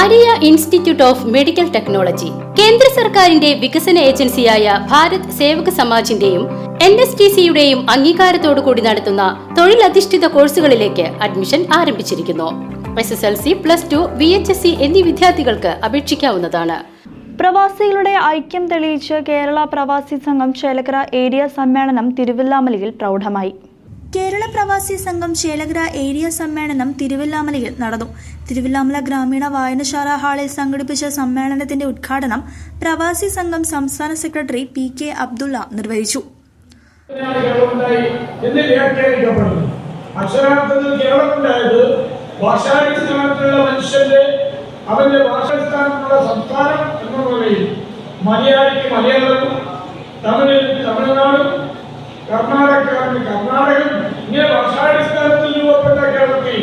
Maria institute of medical technology. കേന്ദ്ര സർക്കാരിന്റെ വികസന ഏജൻസിയായ ഭാരത് സേവക സമാജിന്റെയും എൻ എസ് ടി സിയുടെയും അംഗീകാരത്തോടു കൂടി നടത്തുന്ന തൊഴിലധിഷ്ഠിത കോഴ്സുകളിലേക്ക് അഡ്മിഷൻ ആരംഭിച്ചിരിക്കുന്നു. S S L C plus two V H S C എന്നീ വിദ്യാർത്ഥികൾക്ക് അപേക്ഷിക്കാവുന്നതാണ്. പ്രവാസികളുടെ ഐക്യം തെളിയിച്ച് കേരള പ്രവാസി സംഘം ചേലക്കര ഏരിയ സമ്മേളനം തിരുവല്ലാമലയിൽ പ്രൗഢമായി. കേരള പ്രവാസി സംഘം ശേലഗ്ര ഏരിയ സമ്മേളനം തിരുവല്ലാമലയിൽ നടന്നു. തിരുവല്ലാമല ഗ്രാമീണ വായനശാല ഹാളിൽ സംഘടിപ്പിച്ച സമ്മേളനത്തിന്റെ ഉദ്ഘാടനം പ്രവാസി സംഘം സംസ്ഥാന സെക്രട്ടറി പി കെ അബ്ദുള്ള നിർവഹിച്ചു. അക്ഷരാർത്ഥത്തിൽ കേരളമുണ്ടായത് മനുഷ്യന്റെ അവന്റെ സംസ്ഥാനം മലയാളിക്ക് മലയാളവും തമിഴിൽ തമിഴ്നാടും കർണാടകക്കാരന് കർണാടകം ഇങ്ങനെ വർഷാടിസ്ഥാനത്തിൽ രൂപപ്പെട്ട കേരളത്തിൽ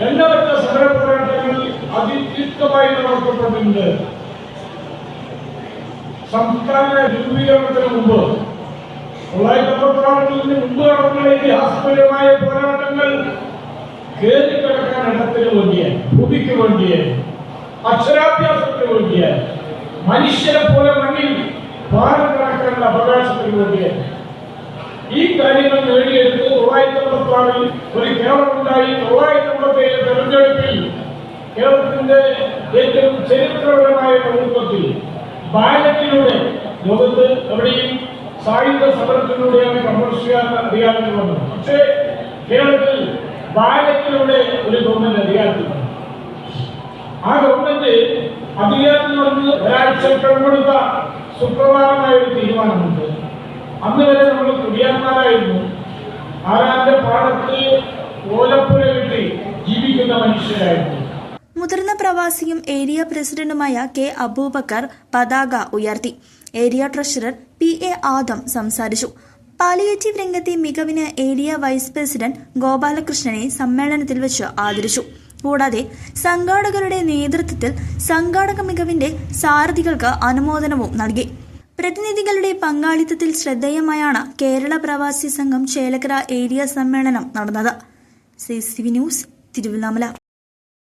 രണ്ടാമത്തെ സമര പോരാട്ടങ്ങൾ അതിതീക്തമായി നടത്തപ്പെട്ടിട്ടുണ്ട്. സംസ്ഥാന രൂപീകരണത്തിന് മുമ്പ് തൊള്ളായിരത്തി അമ്പത്തിനാലിന് മുമ്പ് നടന്ന ഇതിഹാസപരമായ പോരാട്ടങ്ങൾ കയറിക്കിടക്കാൻ ഇടത്തിന് വേണ്ടിയ ഭൂമിക്ക് വേണ്ടിയ അക്ഷരാഭ്യാസത്തിന് വേണ്ടിയ മനുഷ്യരെ പോലെ മണ്ണിൽ ഭാരം കിടക്കേണ്ട അവകാശത്തിന് വേണ്ടിയാണ് ഈ കാര്യങ്ങൾ നേടിയെടുത്ത് തൊള്ളായിരത്തി അമ്പത്താറിൽ ഒരു കേരളമുണ്ടായി. തൊള്ളായിരത്തി അമ്പത്തേഴ് തെരഞ്ഞെടുപ്പിൽ കേരളത്തിന്റെ ഏറ്റവും ചരിത്രപരമായ പ്രമുഖത്തിൽ ബാലറ്റിലൂടെ ലോകത്ത് എവിടെയും സായുധ സമരത്തിലൂടെയാണ് കമ്മ്യൂണിസ്റ്റുകാർക്ക് അധികാരത്തിൽ വന്നത്. പക്ഷേ കേരളത്തിൽ ബാലറ്റിലൂടെ ഒരു ഗവൺമെന്റ് അധികാരത്തിൽ വന്നു ആ ഗവൺമെന്റ് അധികാരത്തിൽ വന്ന് ഒരാഴ്ച കടമെടുത്ത സുപ്രധാനമായ ഒരു തീരുമാനമുണ്ട്. അന്ന് വരെ നമ്മൾ കുടിയാന്മാരായിരുന്നു ആരാന്റെ പാടത്ത് ഓലപ്പുര കിട്ടി ജീവിക്കുന്ന മനുഷ്യരായിരുന്നു. മുതിർന്ന പ്രവാസിയും ഏരിയ പ്രസിഡന്റുമായ കെ അബൂബക്കർ പതാക ഉയർത്തി. Area treasurer P A Adam സംസാരിച്ചു. പാലിയേറ്റീവ് രംഗത്തെ മികവിന് ഏരിയ വൈസ് പ്രസിഡന്റ് ഗോപാലകൃഷ്ണനെ സമ്മേളനത്തിൽ വെച്ച് ആദരിച്ചു. കൂടാതെ സംഘാടകരുടെ നേതൃത്വത്തിൽ സംഘാടക മികവിന്റെ സാരഥികൾക്ക് അനുമോദനവും നൽകി. പ്രതിനിധികളുടെ പങ്കാളിത്തത്തിൽ ശ്രദ്ധേയമായാണ് കേരള പ്രവാസി സംഘം ചേലക്കര ഏരിയ സമ്മേളനം നടന്നത്. C news Thiruvilwamala.